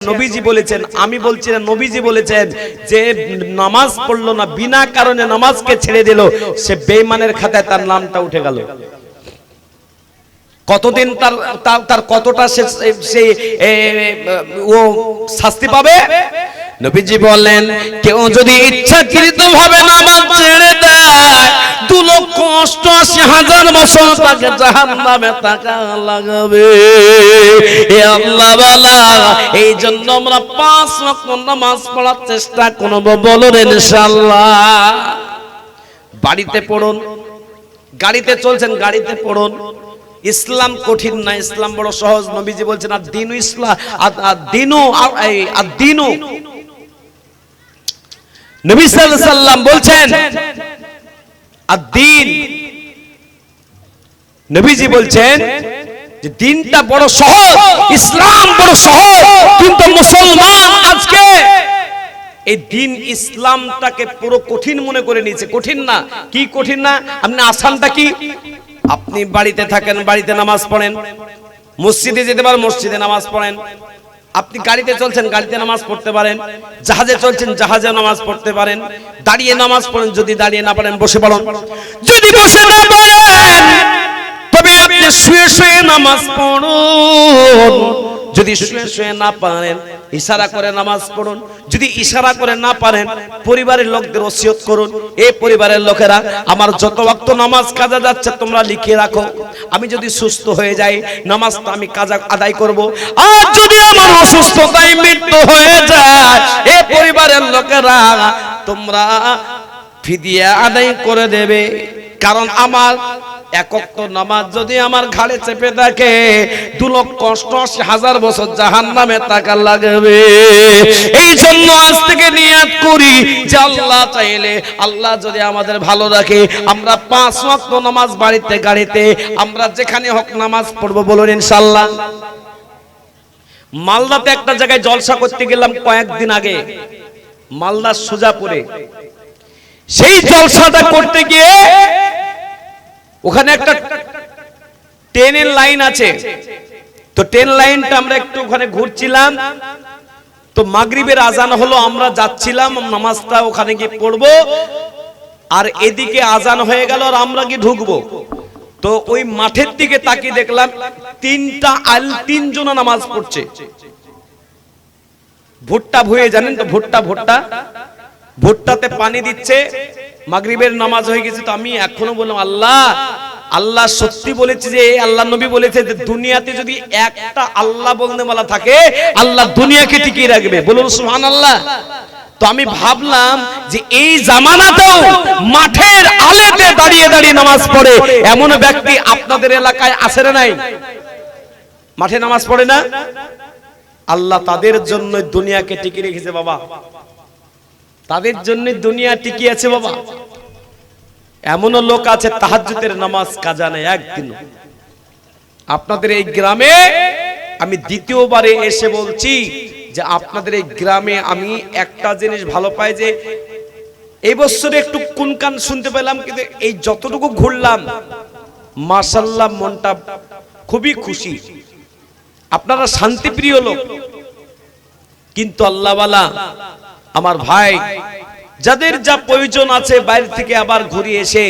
নবীজি বলেছেন, আমি বলছি না, নবীজি বলেছেন যে নামাজ পড়ল না, বিনা কারণে নামাজকে ছেড়ে দিল, সে বেঈমানের খাতায় তার নামটা উঠে গেল। কতদিন তার, তার- কতটা সে সে ও শাস্তি পাবে? নবীজি বলেন কেউ যদি ইচ্ছাকৃত ভাবে নামাজ ছেড়ে দেয় লক্ষ অষ্টআশি হাজার বছর তাকে জাহান্নামে টাকা লাগাবে। এ আল্লাহ বালা, এই জন্য আমরা পাঁচ নামাজ পড়ার চেষ্টা বলুন ইনশাআল্লাহ। বাড়িতে পড়ুন, গাড়িতে চলছেন, গাড়িতে পড়ুন। ইসলাম কঠিন না, ইসলাম বড় সহজ। নবীজি বলছেন, আর দিনু ইসলাম আর দিনু আর দিনু। নবী সাল্লাম বলছেন নবীজি বলছেন যে দিনটা বড় সহজ, ইসলাম বড় সহজ, কিন্তু মুসলমান আজকে এই দিন ইসলামটাকে পুরো কঠিন মনে করে নিয়েছে। কঠিন না। কি কঠিন না? আপনি আসানটা কি? আপনি বাড়িতে থাকেন, বাড়িতে নামাজ পড়েন। মসজিদে যেতে পারেন, মসজিদে নামাজ পড়েন। আপনি গাড়িতে চলছেন, গাড়িতে নামাজ পড়তে পারেন, জাহাজে চলছেন, জাহাজে নামাজ পড়তে পারেন, দাঁড়িয়ে নামাজ পড়েন, যদি দাঁড়িয়ে না পারেন, বসে পড়েন। যদি বসে না পারেন তবে আপনি শুয়ে শুয়ে নামাজ পড়ুন। যদি শুয়ে শুয়ে না পারেন, ইশারা করে নামাজ পড়ুন। যদি ইশারা করে না পারেন, পরিবারের লোকদের ওসিয়ত করুন। এই পরিবারের লোকেরা, আমার যত ওয়াক্ত নামাজ কাজা যাচ্ছে, তোমরা লিখে রাখো। আমি যদি সুস্থ হয়ে যাই, নামাজটা আমি কাজা আদায় করব। আর যদি আমার অসুস্থতায় মৃত্যু হয়ে যায় এই পরিবারের লোকেরা, তোমরা ফিদিয়া আদায় করে দেবে। কারণ আমার একক নামাজ যদি আমার ঘাড়ে চেপে থাকে দু লক্ষ অষ্টআশি হাজার বছর জাহান টাকা লাগবে। গাড়িতে, আমরা যেখানে হোক নামাজ পড়ব বলুন ইনশাল্লাহ মালদাতে একটা জায়গায় জলসা করতে গেলাম কয়েকদিন আগে, মালদার সুজাপুরে। সেই জলসাটা করতে গিয়ে ওখানে একটা ট্রেনের লাইন আছে। তো ট্রেন লাইনটা আমরা একটু ওখানে ঘুরছিলাম। তো মাগরিবের আজান হলো, আমরা যাচ্ছিলাম, নামাজটা ওখানে গিয়ে পড়ব। আর এদিকে আজান হয়ে গেল আর আমরা গিয়ে ঢুকবো। তো ওই মাঠের দিকে তাকিয়ে দেখলাম, তিনটা আল তিনজন নামাজ পড়ছে। ভুট্টা ভুয়ে জানেন তো, ভুট্টা ভুট্টা? ভুট্টাতে পানি দিচ্ছে। মাগরিবের নামাজ হয়ে গেছে তো আমি এখনও বললাম, আল্লাহ আল্লাহ সত্যি বলেছে যে, আল্লাহ নবী বলেছে যে, দুনিয়াতে যদি একটা আল্লাহ বলতে বলা থাকে, আল্লাহ দুনিয়াকে টিকিয়ে রাখবে। বলুন সুহান আল্লাহ তো আমি ভাবলাম যে, এই জামানাতেও মাঠের আলেতে দাঁড়িয়ে দাঁড়িয়ে নামাজ পড়ে, এমন ব্যক্তি আপনাদের এলাকায় আছে না নাই? মাঠে নামাজ পড়ে না? আল্লাহ তাদের জন্য দুনিয়াকে টিকিয়ে রেখেছে বাবা। তাদের জন্য দুনিয়া টিকে আছে বাবা। এমনও লোক আছে তাহাজ্জুদের নামাজ কাজা নেই একদিন আপনাদের এই গ্রামে আমি দ্বিতীয়বারে এসে বলছি যে আপনাদের এই গ্রামে আমি একটা জিনিস ভালো পাই যে, এই বছরে একটু কোন কান শুনতে পেলাম কিন্তু এই যতটুকু ঘুরলাম মাসাল্লাহ মনটা খুবই খুশি। আপনারা শান্তিপ্রিয় লোক। কিন্তু আল্লাহওয়ালা আমার ভাই, যাদের যা প্রয়োজন আছে বাইরে থেকে আবার ঘুরে এসে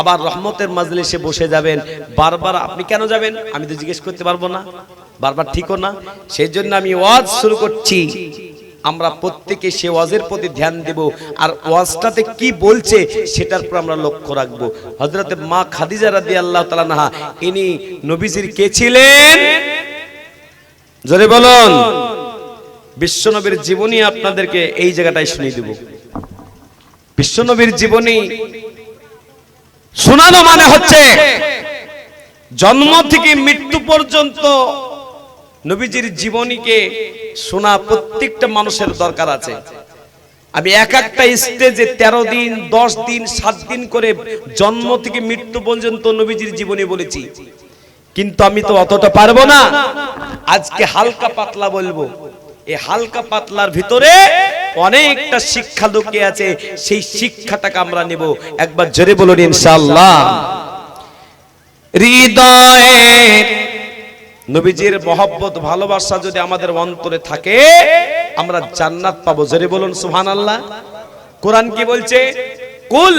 আবার রহমতের মাজলিসে বসে যাবেন। বারবার আপনি কেন যাবেন? আমি তো জিজ্ঞেস করতে পারব না। বারবার ঠিকও না। সেই জন্য আমি ওয়াজ শুরু করছি। আমরা প্রত্যেকে সে ওয়াজের প্রতি ধ্যান দেব। আর ওয়াজটাতে কি বলছে সেটার উপর আমরা লক্ষ্য রাখব। হজরতে মা খাদিজা রাদি আল্লাহ তালা ইনি নবীজির কে ছিলেন? জোরে বলুন। বিশ্বনবীর জীবনী আপনাদেরকে এই জায়গাটায় শুনিয়ে দেব। বিশ্বনবীর জীবনী শোনানো মানে হচ্ছে জন্ম থেকে মৃত্যু পর্যন্ত নবীজির জীবনীকে শোনা প্রত্যেকটা মানুষের দরকার আছে। আমি এক একটা স্টেজে তেরো দিন, দশ দিন, সাত দিন করে জন্ম থেকে মৃত্যু পর্যন্ত নবীজির জীবনী বলেছি। কিন্তু আমি তো অতটা পারব না। আজকে হালকা পাতলা বলব। এই হালকা পাতলার ভিতরে অনেকটা শিক্ষা লুকিয়ে আছে, সেই শিক্ষাটাকে আমরা নেব। একবার জোরে বলুন, ইনশাআল্লাহ। হৃদয়ের নবীজির মহব্বত, ভালোবাসা যদি আমাদের অন্তরে থাকে, আমরা জান্নাত পাবো। জোরে বলুন, সুবহানাল্লাহ। কোরআন কি বলছে? কুল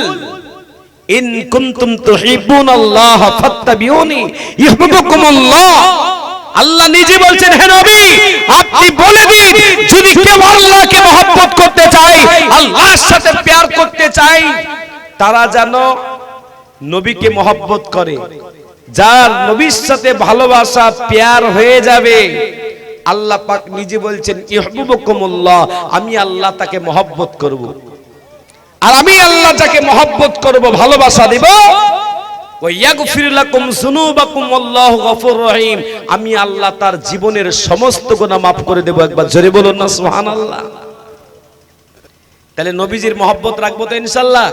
ইন কুনতুম তুহিব্বুনাল্লাহ ফাত্তাবিউনি ইউহিব্বুকুমুল্লাহ। আল্লাহ নিজে বলছেন, হে নবী, আপনি বলে দিন, যদি কেউ আল্লাহকে মহব্বত করতে চায়, আল্লাহর সাথে প্যার করতে চায়, তারা যেন নবীকে মহব্বত করে। যার নবীর সাথে ভালোবাসা প্যার হয়ে যাবে, আল্লাহ পাক নিজে বলছেন, ইহবুবকুমুল্লাহ, আমি আল্লাহ তাকে মহব্বত করব। আর আমি আল্লাহ যাকে মহব্বত করব, ভালোবাসা দেব আমি আল্লাহ তার জীবনের সমস্ত গুনাহ মাফ করে দেব। একবার জোরে বলুন না, সুবহানাল্লাহ। তাহলে নবীজির মহব্বত রাখব তো ইনশাল্লাহ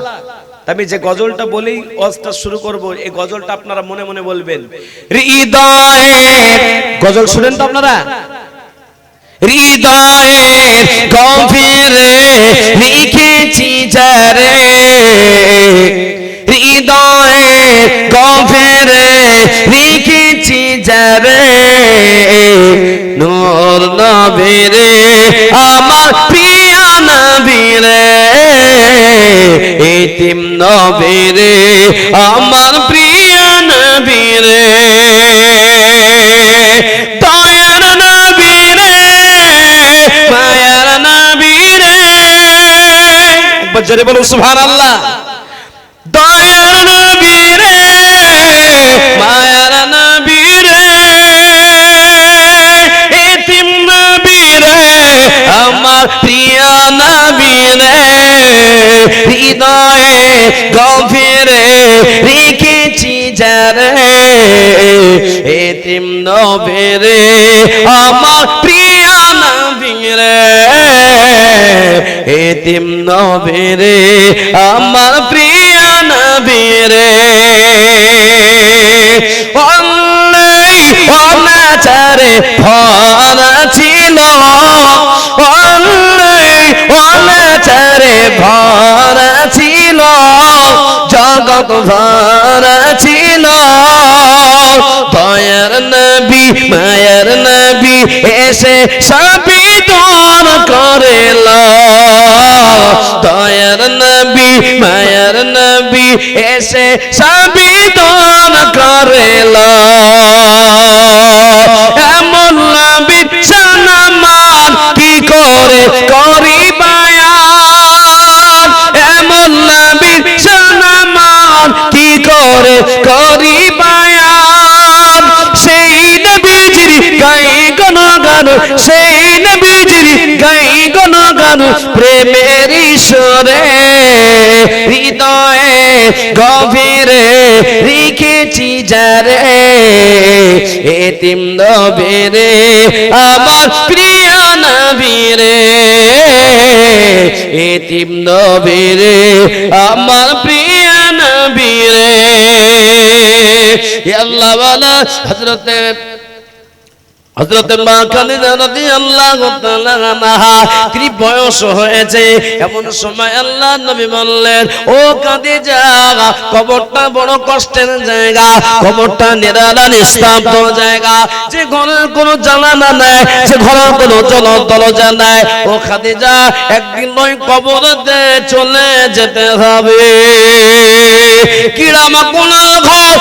আমি যে গজলটা বলেই ওয়াজটা শুরু করব। এই গজলটা আপনারা মনে মনে বলবেন। গজল শুনেন তো আপনারা? হৃদয়ের গভীরে লিখেছি যারে। হৃদয়ের গভীরে লিখেছি যারে নূর নবীরে, আমার প্রিয় নবীরে, এতিম নবীরে, আমার প্রিয় নবীরে, দয়ার নবীরে, মায়ার নবীরে। জোরে বলুন, সুবহানাল্লাহ। নবীরে হৃদয়ে গভীরে রেখেছি যারে। এতিম নবীরে, আমার প্রিয় নবীরে। এতিম নবীরে, আমার প্রিয় নবীরে। অন্যায় অনাচারে ভরা ছিল। জগৎ ভরা ছিল? দয়ার নবী, মায়ার নবী এসে সবই দূর করেল। দয়ার নবী, মায়ার নবী এসে সবই দূর করেল। প্রেমের ঈশ্বরে, হৃদয়ে গভীরে রেখেছি যারে। এতিম নবীরে, আমার প্রিয় নবীরে। এতিম নবীরে, আমার প্রিয় নবীরে। আল্লাহ ওয়ালা বয়স হয়েছে। এমন সময় আল্লাহ বললেন, ও কবরটা বড় কষ্টের জায়গা জায়গা। যে ঘরের কোনো জানালা নাই, যে ঘরের কোনো জল দরজা নাই। ও খাদিজা, একদিন ওই কবরতে চলে যেতে হবে। কিরামা কোন ঘর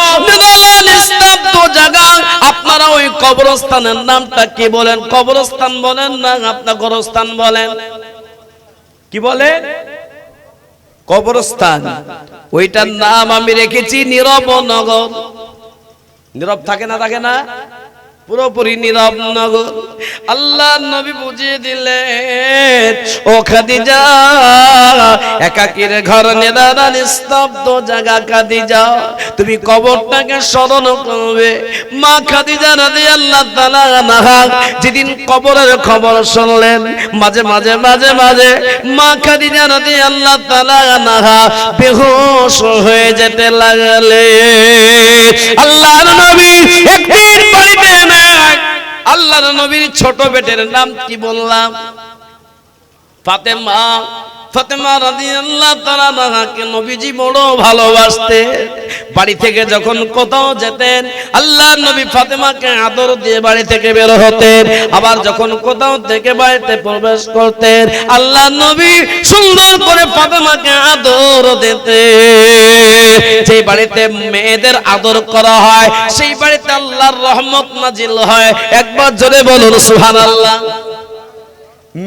নিস্তব্ধ জায়গা। আপনারা ওই কবরস্থানের নামটা কি বলেন? কবরস্থান বলেন না আপনার গরস্থান বলেন? কি বলে? কবরস্থান। ওইটার নাম আমি রেখেছি নীরব নগর। নীরব থাকে না থাকে না? পুরোপুরি নীরব নগর আল্লাহ নবী বুঝিয়ে দিলেন, ও খাদিজা, একাকির ঘর নেদারা নিস্তব্ধ জায়গা খাদিজা, তুমি কবরটাকে স্মরণ করবে। মা খাদিজা রাদি আল্লাহ তালা যেদিন কবরের খবর শুনলেন, মাঝে মাঝে মাঝে মাঝে মা খাদিজা রাদি আল্লাহ তালা নাহা বেহুশ হয়ে যেতে লাগলে আল্লাহ নবী নাই আল্লাহর নবীর ছোট বেটের নাম কি বললাম? ফাতেমা ফাতেমা রাদিয়াল্লাহু তাআলা আনহাকে নবীজি বড় ভালোবাসতে। বাড়ি থেকে যখন কোথাও যেতেন আল্লাহ নবী ফাতেমাকে আদর দিয়ে বাড়ি থেকে বের হতেন। আবার যখন কোথাও থেকে বাড়িতে প্রবেশ করতেন আল্লাহ নবী সুন্দর করে ফাতেমাকে আদর দিতে যে বাড়িতে মেয়েদের আদর করা হয়, সেই বাড়িতে আল্লাহর রহমত নাজিল হয়। একবার জোরে বলুন, সুবহানাল্লাহ।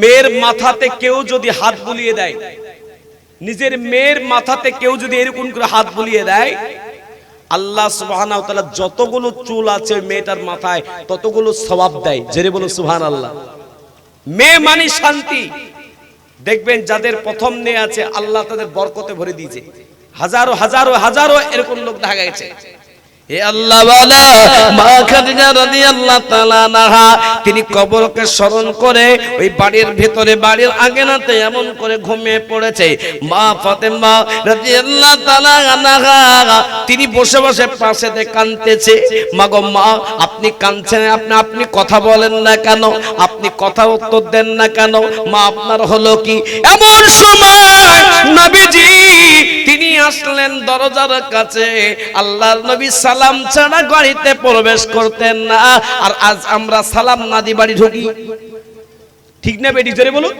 মেয়ের মাথাতে কেউ যদি হাত বুলিয়ে দেয়, নিজের মেয়ের মাথাতে কেউ যদি এরকম করে হাত বুলিয়ে দেয়, আল্লাহ সুবহানাহু ওয়া যতগুলো চুল আছে মেয়েটার মাথায় ততগুলো সওয়াব দেয়। জেরে বলো সুহান আল্লাহ মেয়ে মানে শান্তি। দেখবেন যাদের প্রথম মেয়ে আছে, আল্লাহ তাদের বরকতে ভরে দিয়েছে। হাজারো হাজারো হাজারো এরকম লোক দেখা গেছে। তিনি কবরকে স্মরণ করে ওই বাড়ির ভিতরে, বাড়ির আগেনাতে এমন করে ঘুমিয়ে পড়েছে। মা তাআলা আনহা, তিনি বসে বসে পাশেতে মা গো মা, আপনি কাঁদছেন, আপনি আপনি কথা বলেন না কেন? আপনি কথা উত্তর দেন না কেন? মা, আপনার হলো কি? এমন সময় নবীজি আসলেন দরজার কাছে। আল্লাহর নবী সালাম ছাড়া বাড়িতে প্রবেশ করতেন না। আর আজ আমরা সালাম না দি বাড়ি ঢুকি। ঠিক না বেটি? জোরে বলুন।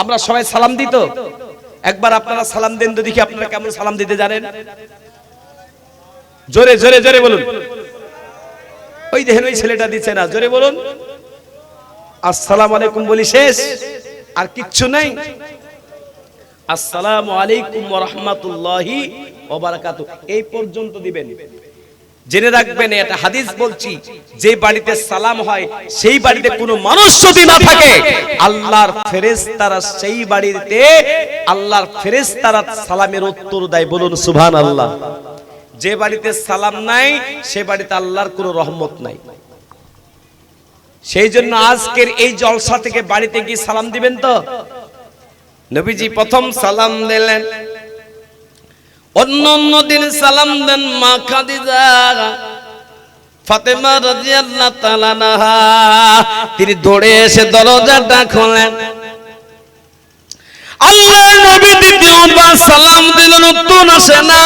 আমরা সবাই সালাম দিত একবার আপনারা সালাম দেন তো দেখি আপনারা কেমন সালাম দিতে জানেন। জোরে জোরে জোরে বলুন। ওই দেখেন ওই ছেলেটা দিচ্ছে না। জোরে বলুন। আসসালাম আলাইকুম বলি শেষ। আর কিচ্ছু নাই। আসসালামু আলাইকুম রাহমাতুল্লাহি ওয়া বারাকাতুহু এই পর্যন্ত দিবেন। জেনে রাখবেন এটা হাদিস বলছি, যে বাড়িতে সালাম হয়, সেই বাড়িতে কোনো মানুষ যদি না থাকে, আল্লাহর ফেরেশতারা সেই বাড়িতে আল্লাহর ফেরেশতারা সালামের উত্তর দেয়। বলুন, সুবহানাল্লাহ। যে বাড়িতে সালাম নাই, সে বাড়িতে আল্লাহর কোনো রহমত নাই। সেই জন্য আজকের এই জলসা থেকে বাড়িতে গিয়ে সালাম দিবেন তো? নবীজি প্রথম সালাম দিলেন। অন্য অন্য দিন সালাম দেন মা খাদিজা। ফাতেমা রাদিয়াল্লাহু তাআলা আনহা। তিনি দৌড়ে এসে দরজাটা খোলেন। আল্লাহ নবী দ্বিতীয়বার সালাম দিলেন, উত্তর আসে না।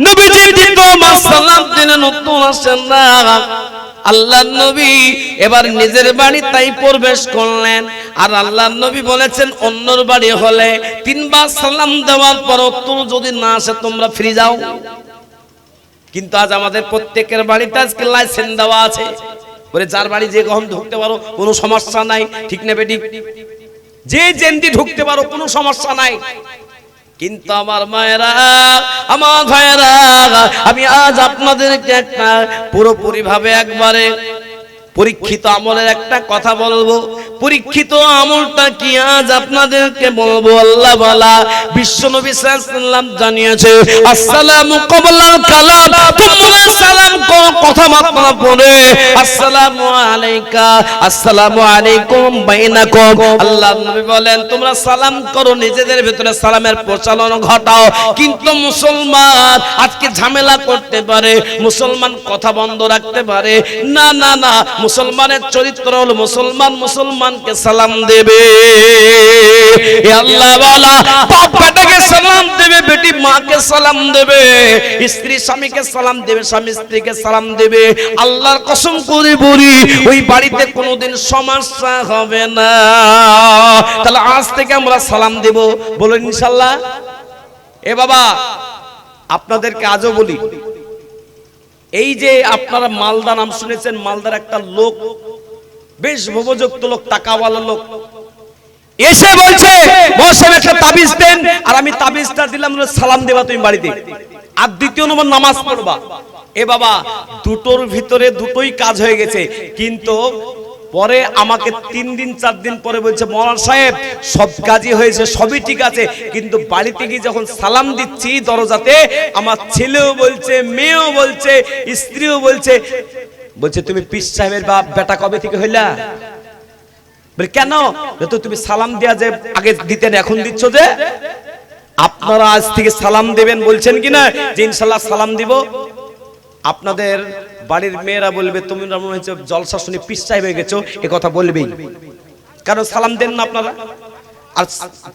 নবীজি দ্বিতীয়বার সালাম দিলেন, উত্তর আসে না। আল্লাহ নবী এবার নিজের বাড়ি তাই প্রবেশ করলেন। আর আল্লাহ নবী বলেছেন, অন্যর বাড়ি হলে তিনবার সালাম দেওয়ার পর উত্তর যদি না আসে, তোমরা ফিরে যাও। কিন্তু আজ আমাদের প্রত্যেকের বাড়িতে আজকে লাইসেন্স দেওয়া আছে। বলে, যার বাড়ি যে কখন ঢুকতে পারো, কোনো সমস্যা নাই, ঠিক না বেটি? যে জেন্দি ঢুকতে পারো, কোনো সমস্যা নাই। কিন্তু আমার মায়েরা আমার ভাইয়েরা আমি আজ আপনাদেরকে একটা পুরোপুরি ভাবে একবারে পরীক্ষিত আমলের একটা কথা বলব। পরীক্ষিত আমলটা কি আজ আপনাদেরকে বলব? আল্লাহ বলা, বিশ্ব নবী সাল্লাম জানিয়েছে, আসসালামু কবলাল কালাম। সালাম কথাবার্তা পড়ে। আসসালামু আলাইকা, আসসালামু আলাইকুম বাইনাকুম। আল্লাহ নবী বলেন, তোমরা সালাম করো, নিজেদের ভিতরে সালামের প্রচলন ঘটাও। কিন্তু মুসলমান আজকে ঝামেলা করতে পারে, মুসলমান কথা বন্ধ রাখতে পারে। না না না মুসলমানের চরিত্র হলো মুসলমান মুসলমানকে সালাম দেবে। আল্লাহ সালাম দেবে, বেটি মাকে সালাম দেবে, স্ত্রী স্বামীকে সালাম দেবে, স্বামী স্ত্রীকে সালাম দেবে। আল্লাহর কসম করে বলি, ওই বাড়িতে কোনোদিন সমস্যা হবে না। তাহলে আজ থেকে আমরা সালাম দেব। বলুন ইনশাল্লাহ। এ বাবা, আপনাদেরকে আজও বলি এই যে আপনারা মালদা নাম শুনেছেন, মালদার একটা লোক, বেশ ভবযুক্ত লোক, টাকাওয়ালা লোক, এসে বলছে মৌসুম একটা তাবিজ দেন, আর আমি তাবিজটা দিলাম সালাম দেবা তুমি বাড়িতে। আর দ্বিতীয় নম্বর নামাজ পড়বা। এ বাবা, দুটোর ভিতরে দুটোই কাজ হয়ে গেছে, কিন্তু পরে আমাকে তিন দিন, চার দিন পরে বলছে মরান সাহেব, সব কাজই হয়েছে, সবই ঠিক আছে, কিন্তু বাড়িতে গিয়ে যখন সালাম দিচ্ছি দরজাতে, আমার ছেলেও বলছে, মেয়েও বলছে, স্ত্রীও বলছে বলছে, তুমি পিস সাহেবের বাপ, বেটা কবে থেকে হইলা? কেন? তো তুমি সালাম দেয়া যে আগে দিতেন এখন দিচ্ছ যে? আপনারা আজ থেকে সালাম দেবেন বলছেন কিনা যে ইনশাল্লাহ সালাম দিব। আপনাদের বাড়ির মেয়েরা বলবে, তুমি মনে জলসা শুনে পিস সাহেব হয়ে গেছো? এ কথা বলবেই। কারণ সালাম দেন না আপনারা। আর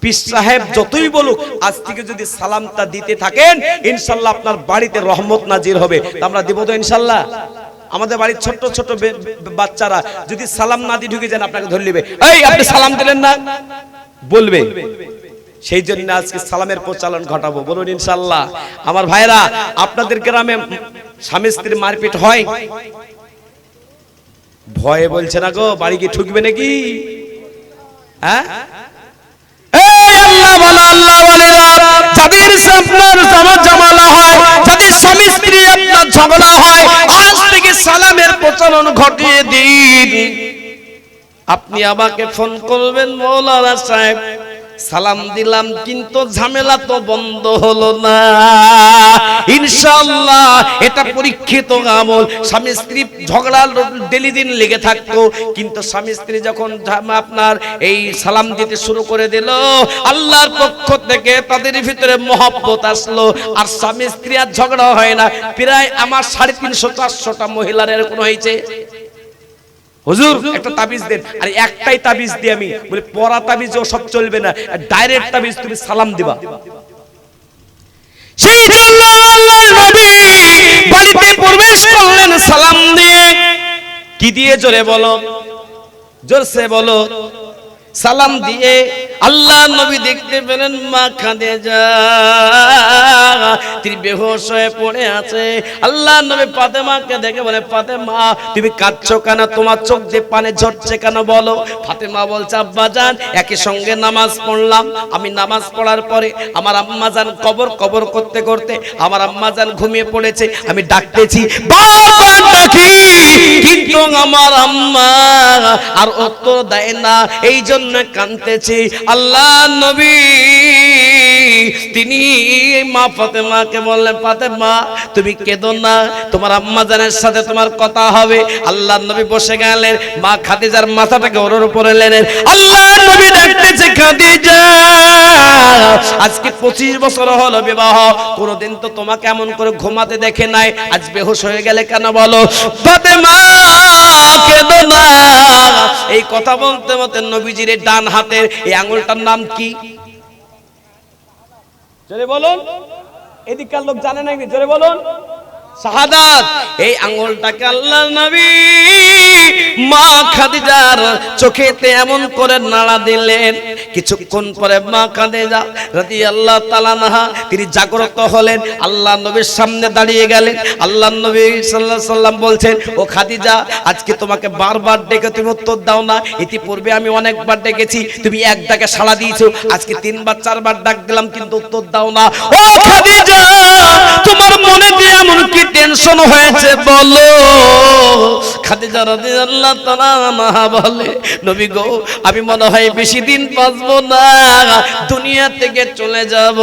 পীর সাহেব যতই বলুক, আজ থেকে যদি দিতে থাকেন, ইনশাল্লাহ আপনার বাড়িতে রহমত নাজির হবে। আমরা দিব তো ইনশাল্লাহ? আমাদের বাড়ির বাচ্চারা যদি সালাম না দিয়ে ঢুকে যান, আপনাকে ধরে নেবে এই, আপনি সালাম দিলেন না? বলবে। সেই জন্য আজকে সালামের প্রচলন ঘটাবো বলুন ইনশাল্লাহ আমার ভাইরা আপনাদের গ্রামে স্বামী স্ত্রীর মারপিট হয়? ভয়ে বলছে না গো বাড়ি কি ঠুকবে নাকি? হ্যাঁ? ঝগড়া আজ থেকে সালামের প্রচলন ঘটিয়ে দিন। আপনি আমাকে ফোন করবেন মৌলানা সাহেব। সালাম দিলাম, কিন্তু ঝামেলা তো বন্ধ হলো না। ইনশাআল্লাহ, এটা পরীক্ষিত আমল। স্বামী স্ত্রী ঝগড়া ডেলি দিন লেগে থাকতো, কিন্তু স্বামী স্ত্রী যখন আপনার এই সালাম দিতে শুরু করে দিল, আল্লাহর পক্ষ থেকে তাদের ভিতরে মহব্বত আসলো। আর স্বামী স্ত্রী আর ঝগড়া হয় না। প্রায় আমার সাড়ে তিনশো চারশোটা মহিলার এরকম হয়েছে। হুজুর একটা তাবিজ দেন। আর একটাই তাবিজ দিই আমি বলে পরা তাবিজ ও সব চলবে না ডাইরেক্ট তাবিজ তুমি সালাম দিবা। সেই আল্লাহ আল্লাহর নবী বাড়িতে প্রবেশ করলেন সালাম দিয়ে। কি দিয়ে জোরে বলো? জোরসে বলো সালাম দিয়ে আল্লাহ নবী দেখতে পেলেন, মা কাঁদে যা। তিনি বেহোশ হয়ে পড়ে আছে। আল্লাহ নবী ফাতেমাকে দেখে বলে, ফাতেমা, তুমি কাঁদছো কেন? তোমার চোখ দিয়ে পানে ঝরছে কেন বলো? ফাতেমা বলছে, আব্বা জান, একই সঙ্গে নামাজ পড়লাম। আমি নামাজ পড়ার পরে আমার আম্মা জান কবর কবর করতে করতে আমার আম্মা যান ঘুমিয়ে পড়েছে। আমি ডাকতেছি কিন্তু আমার আম্মা আর উত্তর দেয় না। এই জন্য কানতেছি আল্লাহ নবী, তিনি মা ফাতেমাকে বললেন, ফাতেমা, তুমি কেঁদো না, তোমার আম্মা জানের সাথে তোমার কথা হবে। আল্লাহ নবী বসে গেলেন, মা খাদিজার মাথাটাকে ওর উপরে লেনেন আল্লাহ নবী দেখতেছে খাদিজা, আজকে পঁচিশ বছর হলো বিবাহ, কোনোদিন তো তোমাকে এমন করে ঘুমাতে দেখে নাই। আজ বেহুশ হয়ে গেলে কেন বলো? ফাতেমা, কেঁদো না। এই কথা বলতে বলতে নবীজির এই ডান হাতের এই আঙুলটার নাম কি? জোরে বলুন। এদিককার লোক জানে নাকি জোরে বলুন। শাহাদাত। এই আঙুলটাকে আল্লাহ নবী মা খাদিজার চোখেতে এমন করে নাড়া দিলেন। কিছুক্ষণ পরে মা খাদিজা রাদিয়াল্লাহু তাআলা নাহা তিনি জাগ্রত হলেন। আল্লাহ নবীর সামনে দাঁড়িয়ে গেলেন। আল্লাহ নবী আলাইহি সাল্লাম বলছেন, ও খাদিজা, আজকে তোমাকে বারবার ডেকে তুমি উত্তর দাও না। ইতিপূর্বে আমি অনেকবার ডেকেছি, তুমি এক ডাকে সাড়া দিয়েছ। আজকে তিনবার, চারবার ডাক দিলাম, কিন্তু উত্তর দাও না। ও খাদিজা, তোমার মনে যে এমন কি টেনশন হয়েছে বলো? খাদিজা রাদিয়াল্লাহু তাআলা আনহা বলে, নবী গো, আমি মনে হয় বেশি দিন বাঁচবো না, দুনিয়া থেকে চলে যাব।